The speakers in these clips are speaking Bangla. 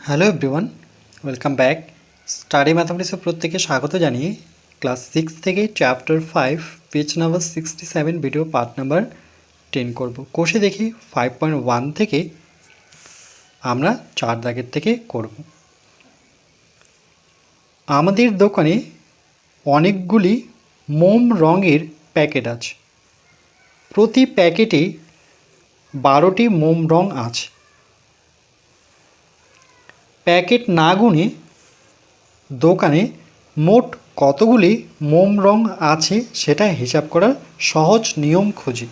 Hello everyone welcome back study ম্যাথামেটিক্সের প্রত্যেকে স্বাগত জানিয়ে ক্লাস সিক্স থেকে chapter five page number sixty seven video part number ten করব। কোষে দেখি ফাইভ পয়েন্ট ওয়ান থেকে আমরা চার দাগের থেকে করব। আমাদের দোকানে অনেকগুলি মোম রঙের প্যাকেট আছে। প্রতি প্যাকেটে বারোটি মোম রং আছে। প্যাকেট না গুনে দোকানে মোট কতগুলি মোম রং আছে সেটা হিসাব করার সহজ নিয়ম খুঁজি।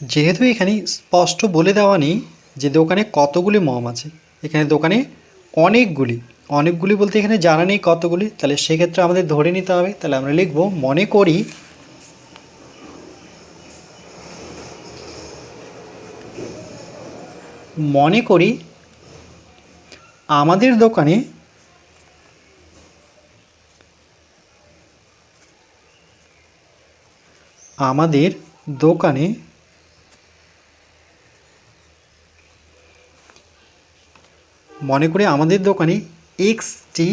যেহেতু এখানে স্পষ্ট বলে দেওয়া নেই যে দোকানে কতগুলি মোম আছে, এখানে দোকানে অনেকগুলি অনেকগুলি বলতে এখানে জানা নেই কতগুলি, তাহলে সেক্ষেত্রে আমাদের ধরে নিতে হবে। তাহলে আমরা লিখব, মনে করি মনে করি আমাদের দোকানে আমাদের দোকানে মনে করি আমাদের দোকানে এক্স টি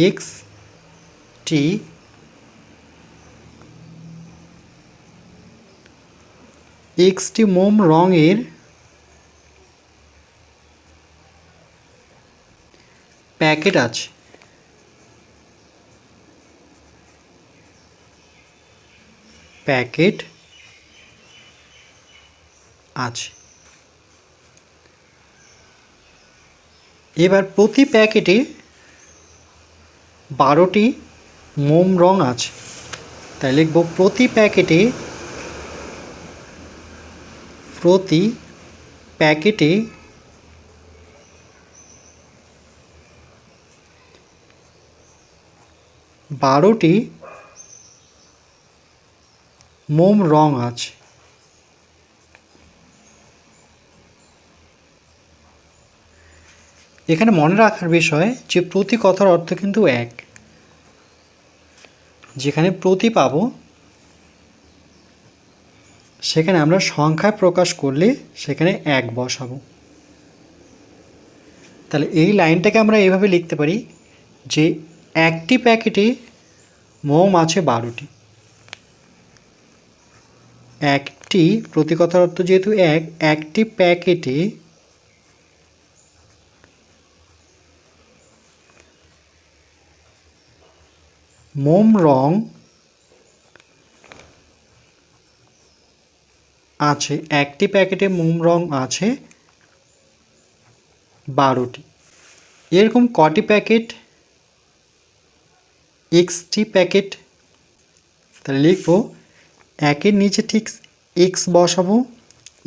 এক্স টি এক্সটি মোম রঙের প্যাকেট আছে। প্যাকেট আছে। এবার প্রতি প্যাকেটে বারোটি মোম রং আছে। তাই লিখব প্রতি প্যাকেটে প্রতি প্যাকেটে বারোটি মোম রং আছে। এখানে মনে রাখার বিষয় যে প্রতি কথার অর্থ কিন্তু এক। যেখানে প্রতি পাব, সেখানে আমরা সংখ্যায় প্রকাশ করলে সেখানে এক বসাবো। তাহলে এই লাইনটাকে আমরা এইভাবে লিখতে পারি যে একটি প্যাকেটে মোম আছে বারোটি। একটি প্রতি কথার অর্থ যেহেতু এক, একটি প্যাকেটে মোম রং আছে, একটি প্যাকেটে মোম রং আছে বারোটি। এরকম কটি প্যাকেট এক্সটি প্যাকেট তাহলে লিখব, একের নিচে ঠিক এক্স বসাবো।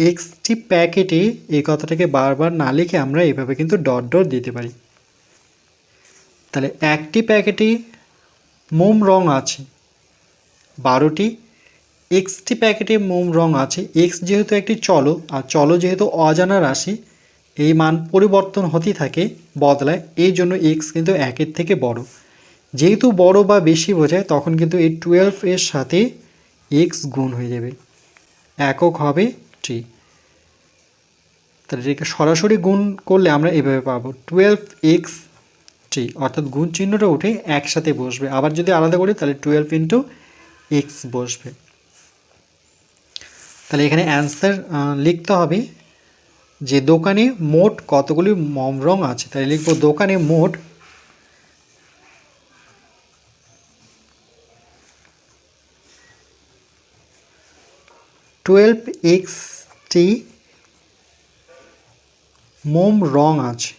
এক্সটি প্যাকেটে এই কথাটাকে বারবার না লিখে আমরা এভাবে কিন্তু ডট ডট দিতে পারি। তাহলে একটি প্যাকেটে মোম রং আছে, বারোটি। এক্সটি প্যাকেটে মোম রং আছে এক্স যেহেতু একটি চলো, আর চলো যেহেতু অজানা রাশি, এই মান পরিবর্তন হতেই থাকে, বদলায়, এই জন্য এক্স কিন্তু একের থেকে বড়। যেহেতু বড় বা বেশি বোঝায়, তখন কিন্তু এই টুয়েলভ এর সাথে এক্স গুণ হয়ে যাবে। একক হবে টি তাহলে এটাকে সরাসরি গুণ করলে আমরা এভাবে পাবো। টুয়েলভ এক্স ট্রি অর্থাৎ গুণ চিহ্নটা উঠে একসাথে বসবে। আবার যদি আলাদা করি, তাহলে টুয়েলভ ইন্টু এক্স বসবে। তাহলে এখানে অ্যান্সার লিখতে হবে যে দোকানে মোট কতগুলি মম রং আছে? তাহলে লিখব দোকানে মোট টুয়েলভ এক্সটি মোম রং আছে।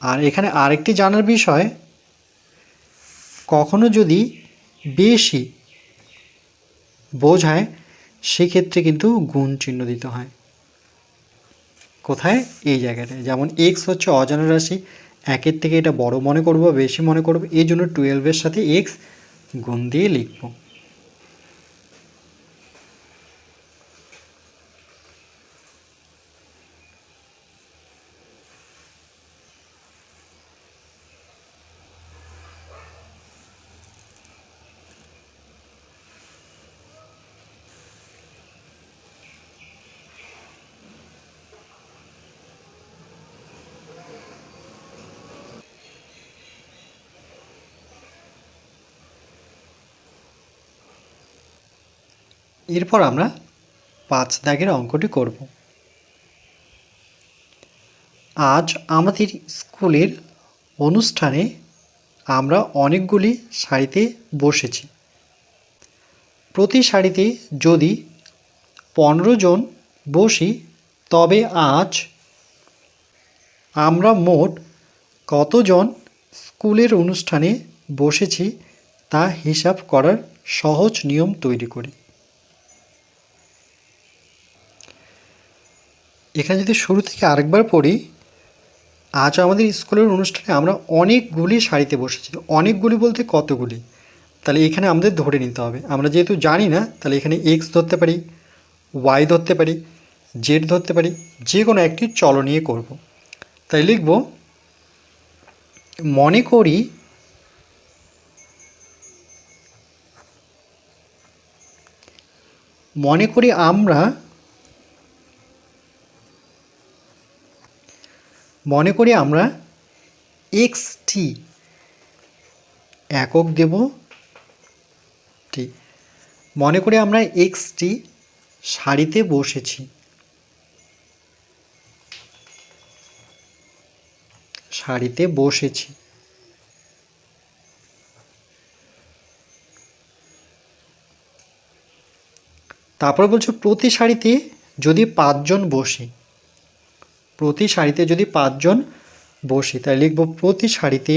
আর এখানে আরেকটি জানার বিষয়, কখনো যদি বেশি বোঝায়, সেক্ষেত্রে কিন্তু গুণ চিহ্ন দিতে হয়। কোথায়? এই জায়গাটায়। যেমন এক্স হচ্ছে অজানা রাশি একের থেকে এটা বড় মনে করব বেশি মনে করব, এই জন্য টুয়েলভের সাথে এক্স গুণ দিয়ে লিখব। এরপর আমরা পাঁচ দাগের অঙ্কটি করব। আজ আমাদের স্কুলের অনুষ্ঠানে আমরা অনেকগুলি শাড়িতে বসেছি। প্রতি শাড়িতে যদি পনেরো জন বসি, তবে আজ আমরা মোট কতজন স্কুলের অনুষ্ঠানে বসেছি তা হিসাব করার সহজ নিয়ম তৈরি করি। এখানে যদি শুরু থেকে আরেকবার পড়ি আজ আমাদের স্কুলের অনুষ্ঠানে আমরা অনেকগুলি শাড়িতে বসেছি। অনেকগুলি বলতে কতগুলি? তাহলে এখানে আমাদের ধরে নিতে হবে। আমরা যেহেতু জানি না, তাহলে এখানে এক্স ধরতে পারি ওয়াই ধরতে পারি জেড ধরতে পারি, যে কোনো একটি চল নিয়ে করব। তাই লিখব, মনে করি মনে করি আমরা মনে করি আমরা এক্সটি একক দেব টি মনে করি আমরা এক্সটি শাড়িতে বসেছি। শাড়িতে বসেছি। তারপর বলছো প্রতি শাড়িতে যদি পাঁচজন বসি প্রতি সারিতে যদি পাঁচজন বসি তাই লিখব প্রতি সারিতে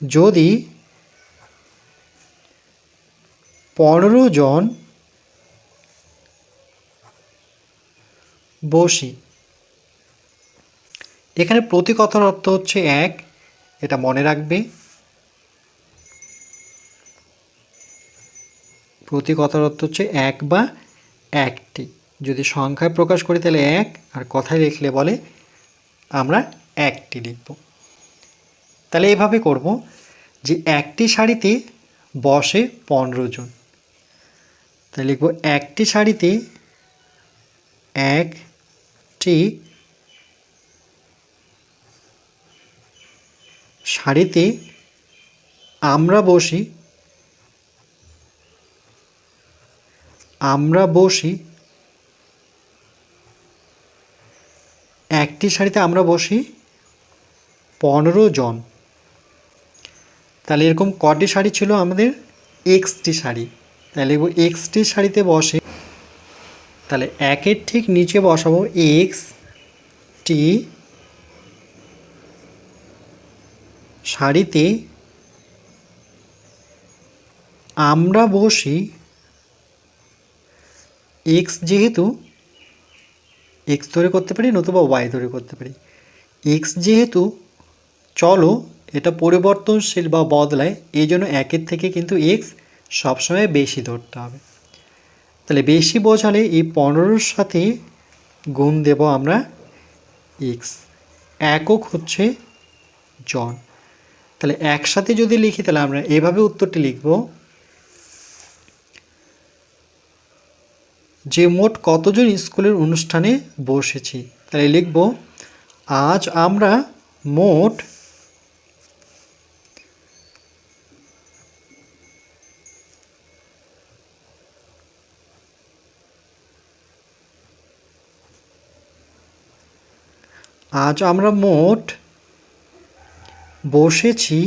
যদি পনেরো জন বসি, এখানে প্রতি কথার অর্থ হচ্ছে এক, এটা মনে রাখবে। প্রতি অর্থ হচ্ছে এক বা একটি। যদি সংখ্যায় প্রকাশ করি তাহলে এক, আর কথায় লিখলে বলে আমরা একটি লিখব। তাহলে এভাবে করব যে একটি শাড়িতে বসে পনেরো জন। তাহলে লিখব একটি শাড়িতে একটি শাড়িতে আমরা বসি আমরা বসি, একটি শাড়িতে আমরা বসি পনেরো জন। তাহলে এরকম কটি শাড়ি ছিল আমাদের? এক্সটি শাড়ি। তাহলে এক্সটি শাড়িতে বসে, তাহলে একের ঠিক নিচে বসাবো এক্স টি শাড়িতে আমরা বসি এক্স যেহেতু এক্স ধরে করতে পারি, নতুবা ওয়াই ধরে করতে পারি। এক্স যেহেতু, চলো এটা পরিবর্তনশীল বা বদলায়, এই জন্য একের থেকে কিন্তু এক্স সবসময় বেশি ধরতে হবে। তাহলে বেশি বোঝালে এই পনেরোর সাথে গুণ দেব আমরা এক্স একক হচ্ছে জন। তাহলে একসাথে যদি লিখি, তাহলে আমরা এভাবে উত্তরটি লিখব। যে মোট কতজন স্কুলের অনুষ্ঠানে বসেছি? তাহলে লিখব, আজ আমরা মোট আজ আমরা মোট বসেছি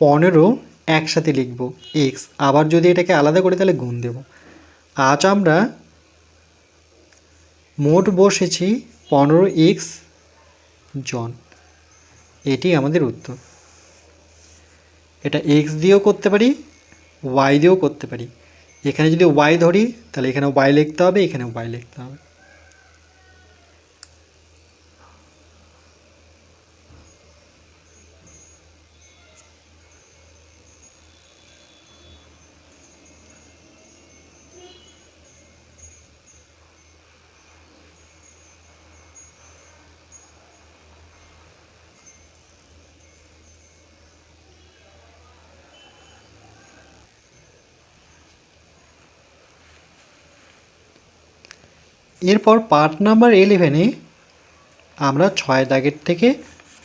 পনেরো একসাথে লিখব এক্স আবার যদি এটাকে আলাদা করি তাহলে গুণ দেব। আজ আমরা মোট বসেছি পনেরো এক্স জন। এটি আমাদের উত্তর। এটা এক্স দিয়েও করতে পারি ওয়াই দিয়েও করতে পারি। এখানে যদি ওয়াই ধরি, তাহলে এখানে ওয়াই লিখতে হবে এখানে ওয়াই লিখতে হবে। এরপর পার্ট নাম্বার ইলেভেনে আমরা ছয় দাগের থেকে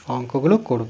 অঙ্কগুলো করব।